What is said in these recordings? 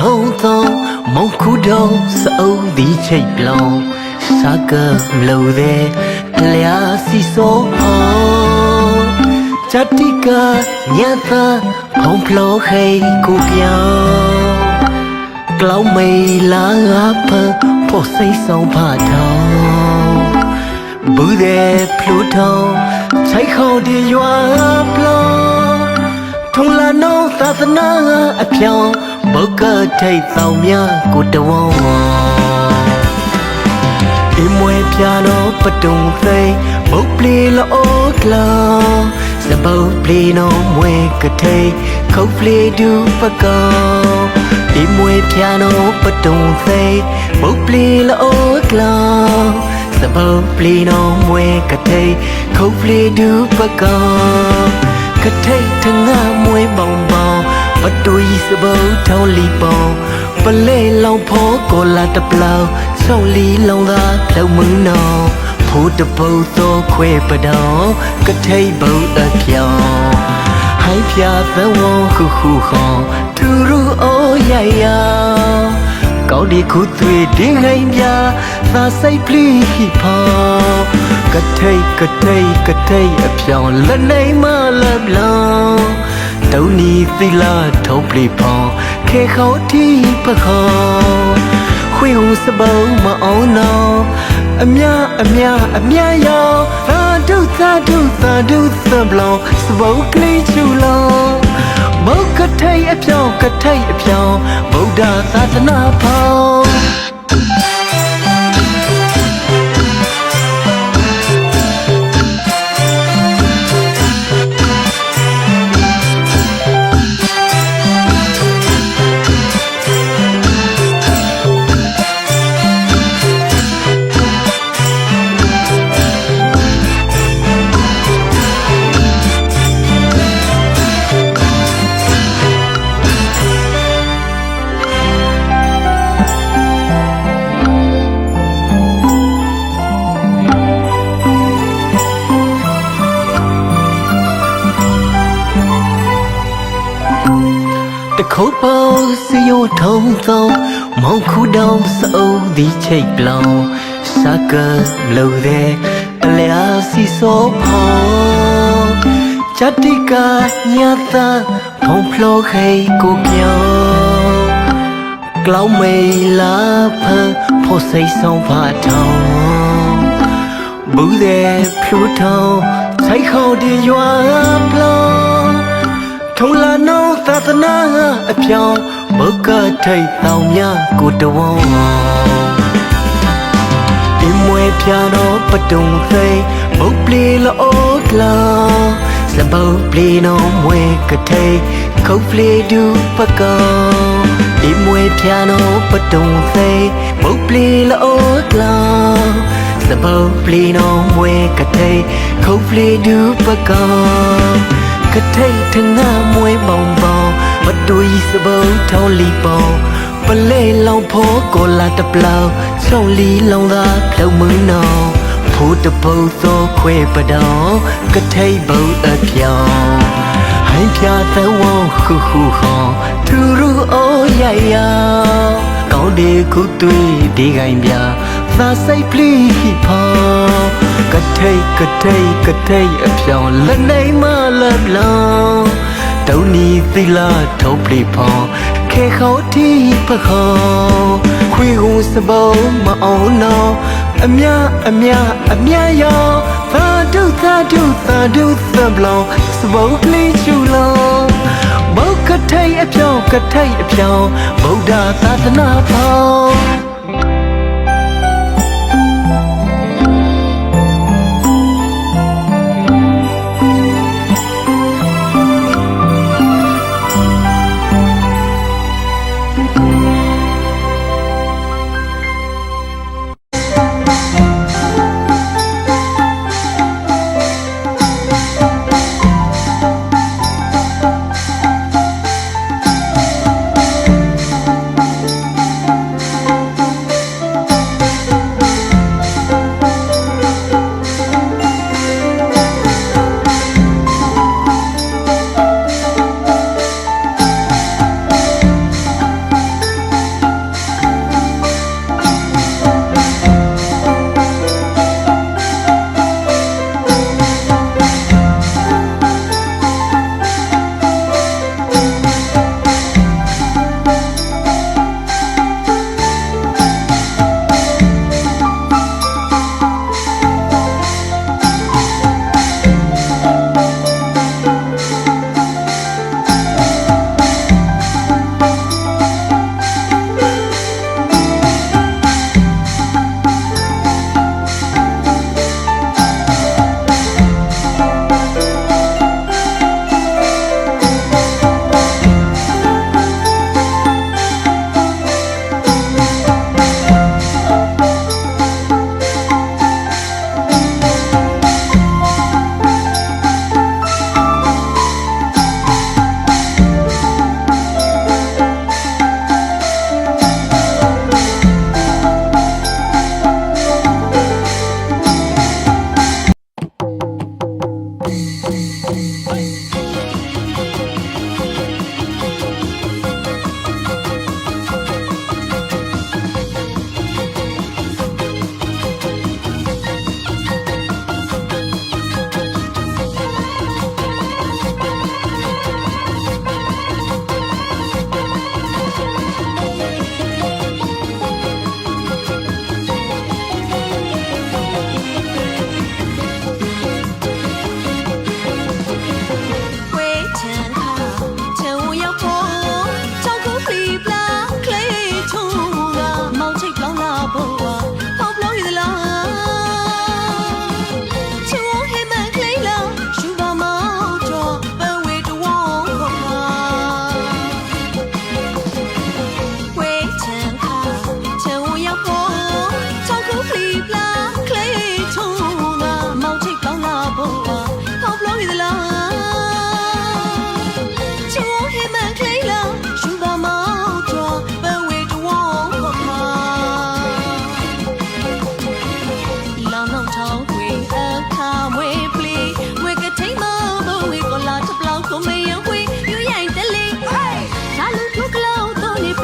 ရိုထုံထုံမောင်ခုတော်စအုပ်ဒီချိတ်ပလောင်စာကမလို့တဲ့လျာစီဆိုဟောဇတိကညသာဖုံဖလောခေကိုပြောင်းกล้าวไม่ลาเพอพอใส่สองผ้าทองบูเดพลูทองใช้เขาดียว่าปลอထုံလာနောသာသနာအပြောင်းဘု ကထိတ်ဆောင်များကိုတဝောင်းအမွေပြာနောပတုံသိဘုတ်ပလီလောကလာစပုတ်ပလီနောမွေကထိတ်ခုတ်ပလီဒူပကောအမွေပြာနောပတုံသိဘုတ်ပလီလောကလာစပုတ်ပလီနောမွေကထိတ်ခုတ်ပလီဒူပကောကထိတ်ထငါမွေးပေါင်ပေါင် ပတူဤစပုတ်ထောင်းလီပေါင်ပလဲလောင်ဖောကိုလာတပလောက်ဆုံးလီလောင်သာဖြုံမုံနောင်ဖိုးတပုတ်သောခွဲပဒေါကထိတ်ဘုံအပြောင်ဟိုင်းပြသဝေါခုခုခေါင်သူရူအိုရရကောင်းဒီခုသွေးတင်းဟိန်ပြသာစိတ်ပလီဖောကထိတ်ကထိတ်ကထိတ်အပြောင်လက်နိုင်မလက်လောင် တုံးနီသီလာထုံးပလီဖောင်ခေခေါတီပခေါခွေဟုစပုံမအောင်နောအမြအမြအမြယောသာဒုသာဒုသာဒုသဘလောစပုတ်ကလေးချူလောဘုတ်ကထိတ်အပြောင်ကထိတ်အပြောင်ဗုဒ္ဓသာသနာဖောင် လုံးဆုံးမောင်ခုတောင်စအုပ်ဒီချိတ်ပလောင်စကလုံးတဲ့အလျာစီစောဖို့ချတိကညာသာဘုံဖလိုခေကိုပြောင်းကလောင်မေလာဖန်ဖို့စိတ်ဆုံးပါတောင်းဘူးတဲ့ဖလူထောင်းဆိုင်ခေါတင်ရွာပလောင်ထုံလာနောသာသနာအပြောင်း ဘုကထိတ်တောင်များကိုတဝောင်းဒီမွေပြာနောပတုံသိဘုတ်ပလီလောကလာစပုတ်ပလီနောမွေကထိတ်ခုတ်ပလီဒူပကောဒီမွေပြာနောပတုံသိဘုတ်ပလီလောကလာစပုတ်ပလီနောမွေကထိတ်ခုတ်ပလီဒူပကောကထိတ်ထငါမွေးပေါင်ပေါင် မတူဤစပုတ်ထောင်းလီပေါင်ပလဲလောင်ဖောကိုလာတပလောက်ဆုံးလီလောင်သာဖြုံမုံနောင်ဖိုးတပုတ်သောခွဲပဒေါကထိတ်ဘုံအပြောင်ဟိုင်းပြသဝေါခုခုဟောသူရူအိုရရကောင်းဒီခုတွေ့ဒီကိုင်ပြသာစိတ်ပလီဖောကထိတ်ကထိတ်ကထိတ်အပြောင်လက်နိုင်မလက်လောင် တုံနီသီလာထုံးပလီဖောခေခေါတီပခောခွေဟုစပုံမအောင်နောအမြအမြအမြယောသာဒုသာဒုသာဒုသဘလောင်စပုံကလေးချူလောဘုတ်ကထိတ်အပြောင်ကထိတ်အပြောင်ဗုဒ္ဓသာသနာဖောင်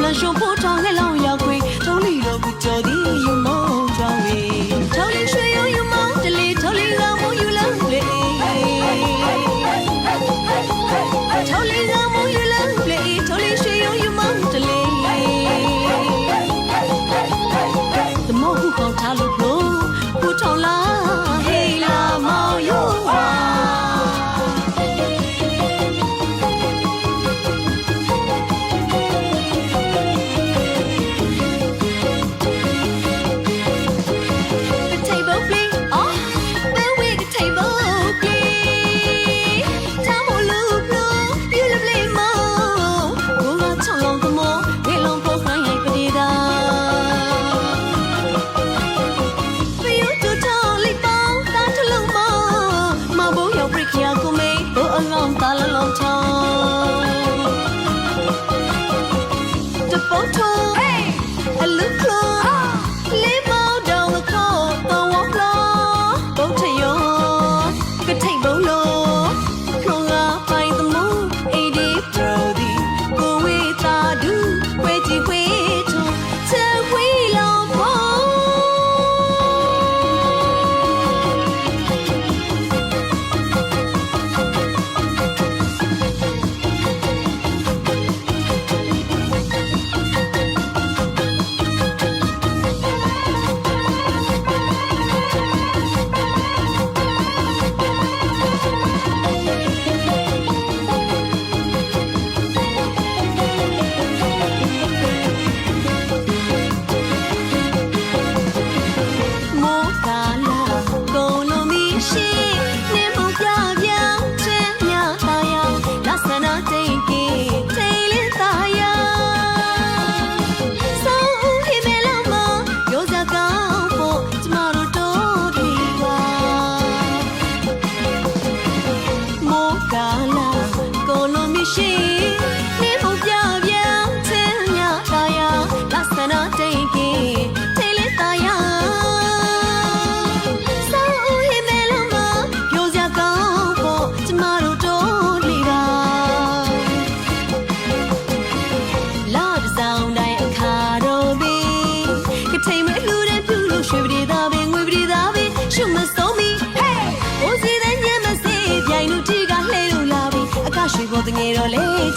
လရှုံဖို့ထောင်း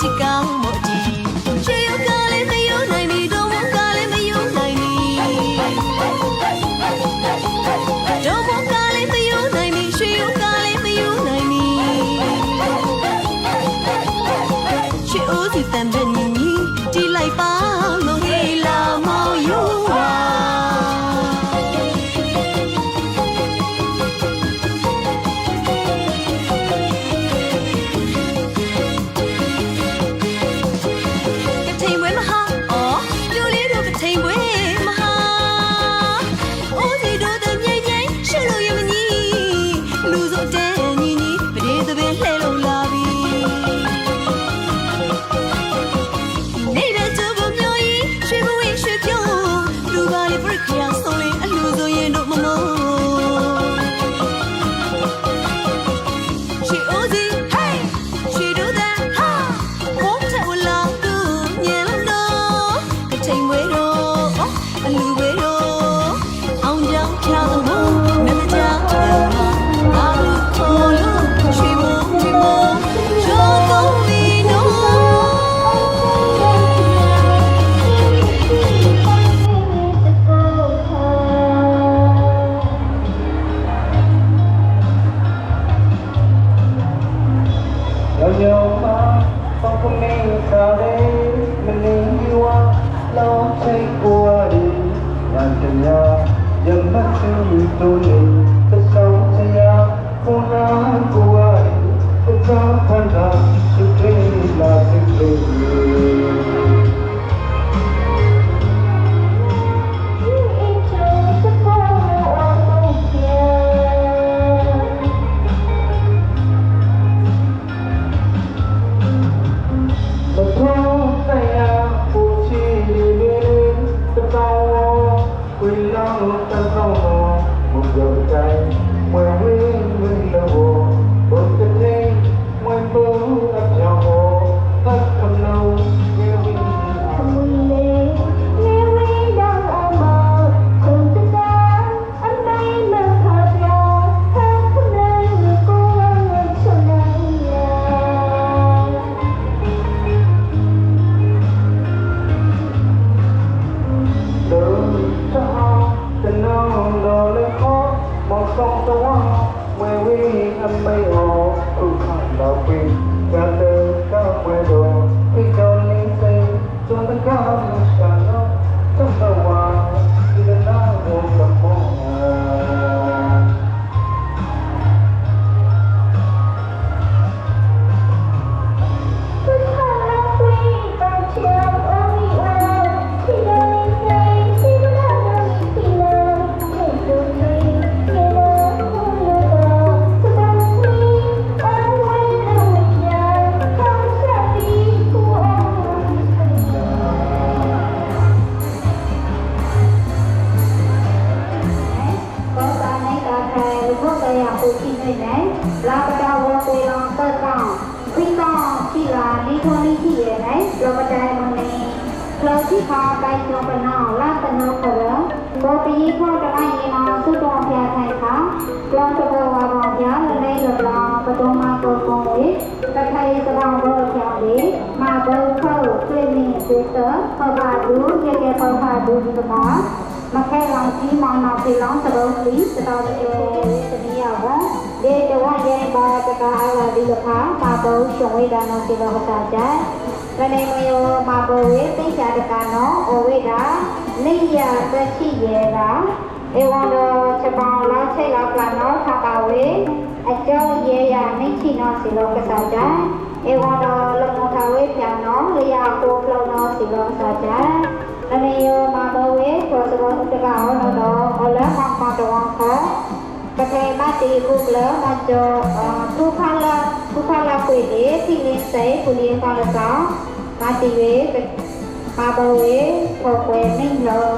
တော့လေ 2020 years Romadai Close for by Gopana Latano Koro Gopi for the Layana Sudo Pia Taika Long to go around here the name of Long Patoma Gokongi The Kai Sabang Go Kyambi Ma Go Ko Swimming Sister Kobadu Yake Kobadu Sama မခဲလောင်ကြီးမောင်နောက်ပြေလောင်သဘုံကြီးစတော်ကြီးသမီးရပါဒေတဝရေဘာတကာအလာဒီလဖာပါဘုံရှင်ဝိဒါနောတိလောဟတာကြဗနေမယောမဘဝေသိချာတကနောဩဝိဒါနိယသတိယေတာဧဝံတောချက်ပေါင်းလောက်ချိတ်လောက်ကနောသပါဝေအကျောင်းရေယနိချိနောစီလောကစားကြဧဝံတောလော သောသဘောဥတကဟောတော်ဟောလမမတော်ခောပထေမတိကုကလမကျော်ဒုခလာဒုခလာကွေတေတိလင်းစေပုလီပါလသောမတိဝေမဘဝေထောကွေမိလော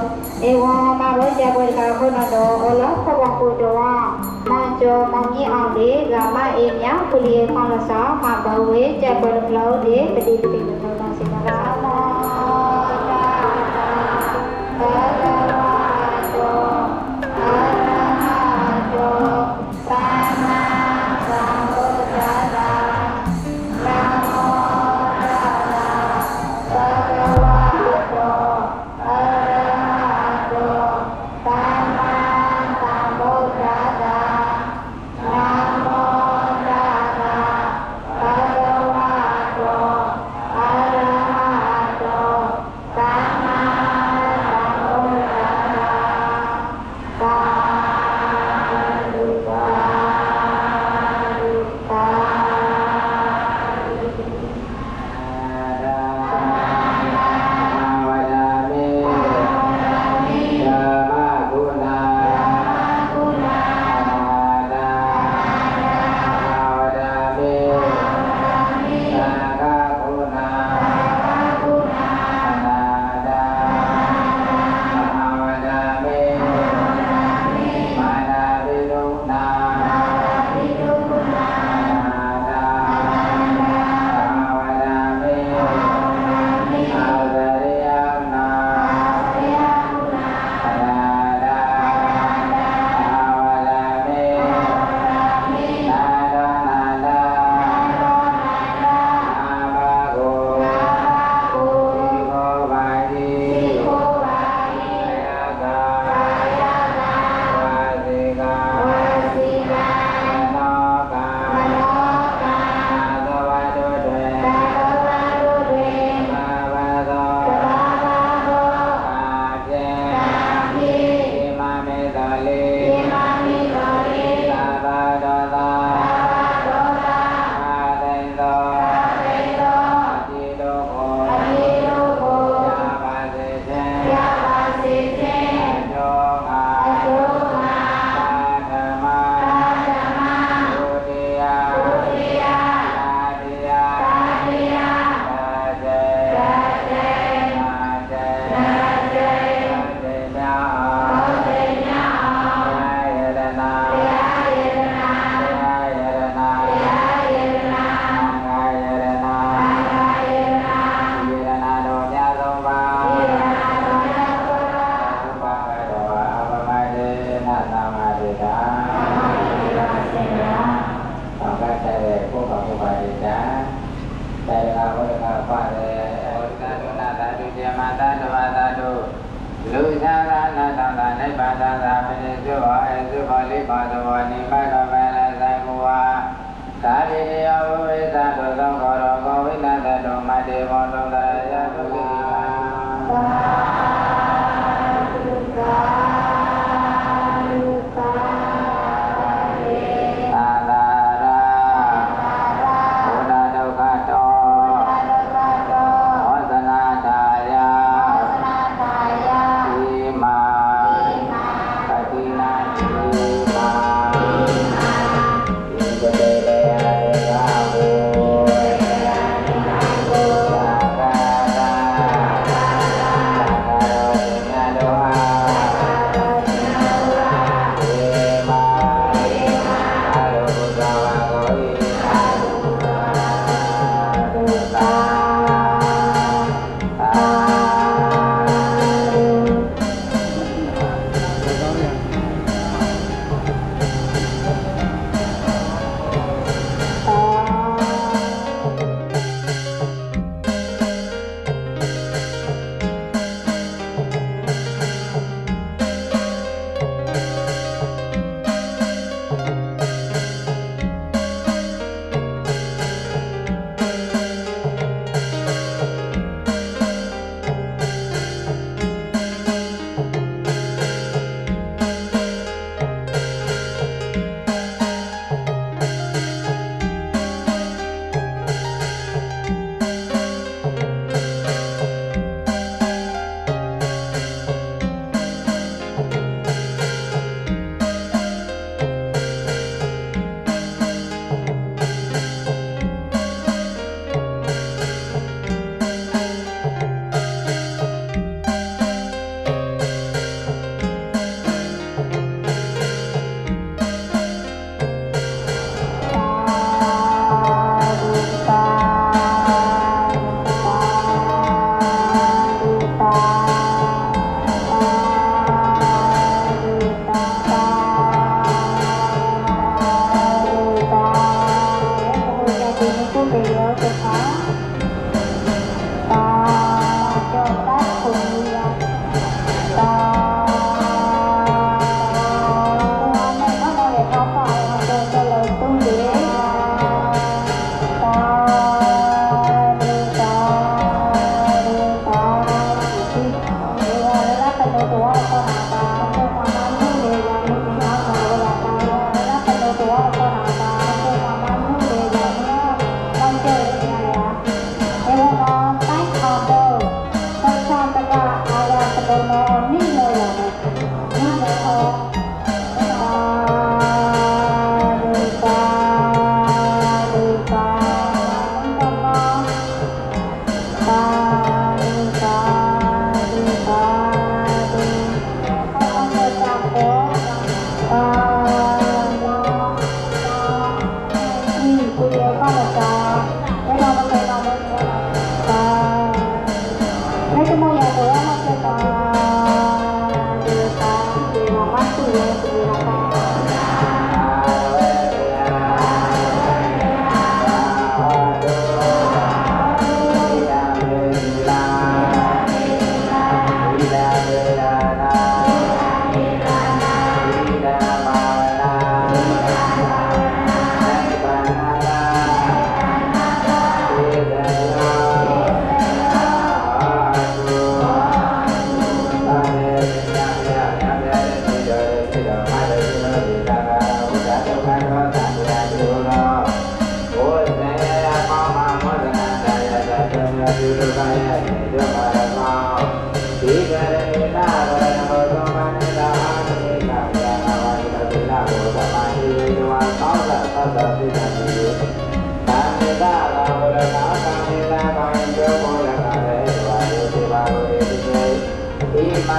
ဧဝံမဘဝကြပွေကခောနတော်ဟောလခောဝကုတော်မကျော်မောင်ကြီးအောင်လေဂမအေမြပုလီပါလသောမဘဝေကြပွေကလောတေပတိပတိလောသောစေ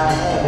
来。